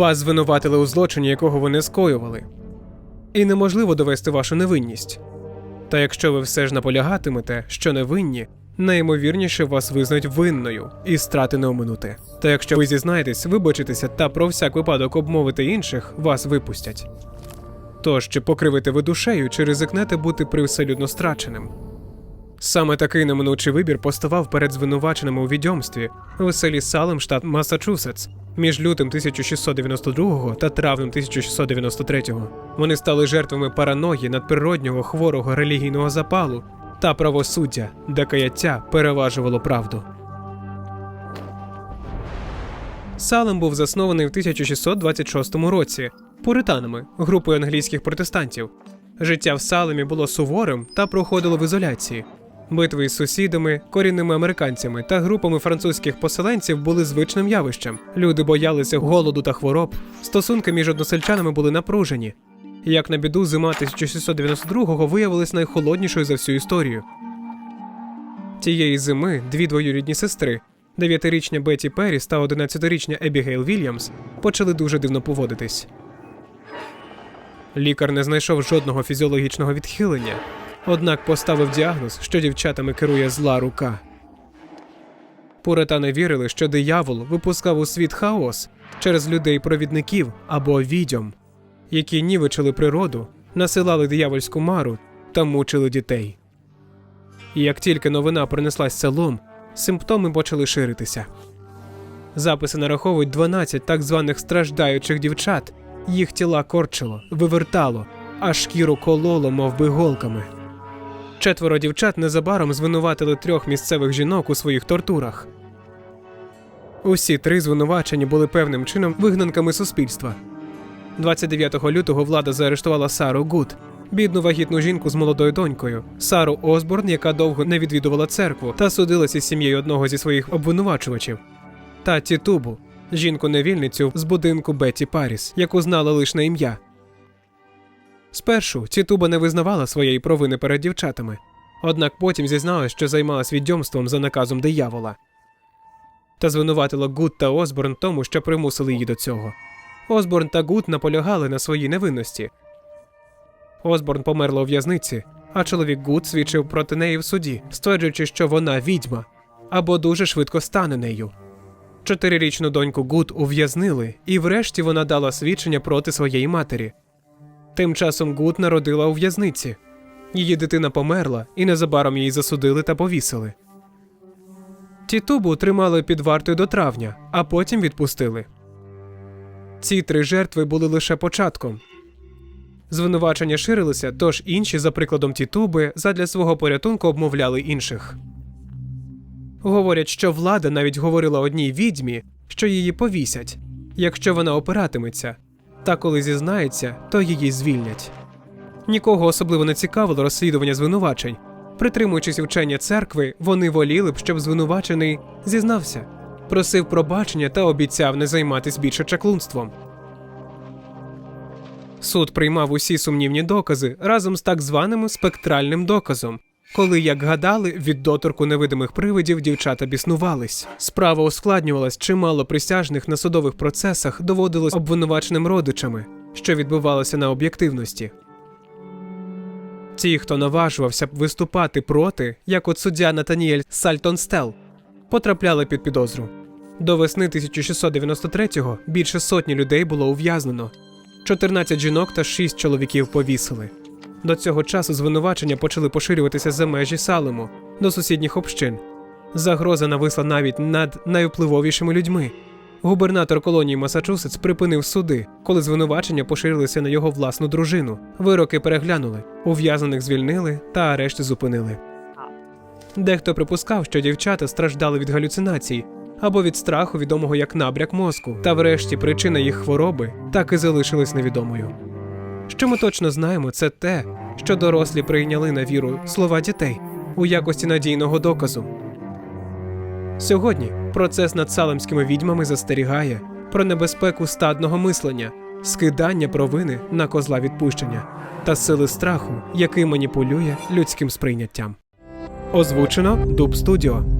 Вас звинуватили у злочині, якого ви не скоювали. І неможливо довести вашу невинність. Та якщо ви все ж наполягатимете, що невинні, найімовірніше вас визнають винною і страти не оминути. Та якщо ви зізнаєтесь, вибачитеся та про всяк випадок обмовити інших, вас випустять. Тож, чи покривите ви душею, чи ризикнете бути привселюдно страченим? Саме такий неминучий вибір поставав перед звинуваченими у відьомстві в селі Салем, штат Масачусетс, між лютим 1692 та травнем 1693. Вони стали жертвами параної, надприроднього хворого релігійного запалу та правосуддя, де каяття переважувало правду. Салем був заснований в 1626 році пуританами, групою англійських протестантів. Життя в Салемі було суворим та проходило в ізоляції. Битви із сусідами, корінними американцями та групами французьких поселенців були звичним явищем. Люди боялися голоду та хвороб. Стосунки між односельчанами були напружені. Як на біду, зима 1692-го виявилась найхолоднішою за всю історію. Тієї зими дві двоюрідні сестри, дев'ятирічня Бетті Перріс та одинадцятирічня Ебігейл Вільямс, почали дуже дивно поводитись. Лікар не знайшов жодного фізіологічного відхилення, однак поставив діагноз, що дівчатами керує зла рука. Пуритани вірили, що диявол випускав у світ хаос через людей-провідників або відьом, які нівечили природу, насилали диявольську мару та мучили дітей. І як тільки новина пронеслась селом, симптоми почали ширитися. Записи нараховують 12 так званих страждаючих дівчат, їх тіла корчило, вивертало, а шкіру кололо, мов би голками. Четверо дівчат незабаром звинуватили трьох місцевих жінок у своїх тортурах. Усі три звинувачені були певним чином вигнанками суспільства. 29 лютого влада заарештувала Сару Гуд, бідну вагітну жінку з молодою донькою, Сару Осборн, яка довго не відвідувала церкву та судилася з сім'єю одного зі своїх обвинувачувачів, та Тітубу, жінку-невільницю з будинку Бетті Паріс, яку знала лише на ім'я. Спершу Тітуба не визнавала своєї провини перед дівчатами, однак потім зізналась, що займалась відьомством за наказом диявола. Та звинуватила Гуд та Осборн тому, що примусили її до цього. Осборн та Гуд наполягали на своїй невинності. Осборн померла у в'язниці, а чоловік Гуд свідчив проти неї в суді, стверджуючи, що вона відьма або дуже швидко стане нею. Чотирирічну доньку Гуд ув'язнили, і врешті вона дала свідчення проти своєї матері. Тим часом Гуд народила у в'язниці. Її дитина померла, і незабаром її засудили та повісили. Тітубу тримали під вартою до травня, а потім відпустили. Ці три жертви були лише початком. Звинувачення ширилися, тож інші, за прикладом Тітуби, задля свого порятунку обмовляли інших. Говорять, що влада навіть говорила одній відьмі, що її повісять, якщо вона опиратиметься, та коли зізнається, то її звільнять. Нікого особливо не цікавило розслідування звинувачень. Притримуючись вчення церкви, вони воліли б, щоб звинувачений зізнався, просив пробачення та обіцяв не займатись більше чаклунством. Суд приймав усі сумнівні докази разом з так званим спектральним доказом, коли, як гадали, від доторку невидимих привидів дівчата біснувались. Справа ускладнювалась, чимало присяжних на судових процесах доводилось обвинуваченим родичами, що відбувалося на об'єктивності. Ті, хто наважувався виступати проти, як от суддя Натаніель Сальтонстел, потрапляли під підозру. До весни 1693-го більше сотні людей було ув'язнено. 14 жінок та 6 чоловіків повісили. До цього часу звинувачення почали поширюватися за межі Салему до сусідніх общин. Загроза нависла навіть над найвпливовішими людьми. Губернатор колонії Масачусетс припинив суди, коли звинувачення поширилися на його власну дружину. Вироки переглянули, ув'язнених звільнили та арешти зупинили. Дехто припускав, що дівчата страждали від галюцинацій або від страху, відомого як набряк мозку, та врешті причина їх хвороби так і залишилась невідомою. Що ми точно знаємо, це те, що дорослі прийняли на віру слова дітей у якості надійного доказу. Сьогодні процес над салемськими відьмами застерігає про небезпеку стадного мислення, скидання провини на козла відпущення та сили страху, який маніпулює людським сприйняттям. Озвучено Дуб Студіо.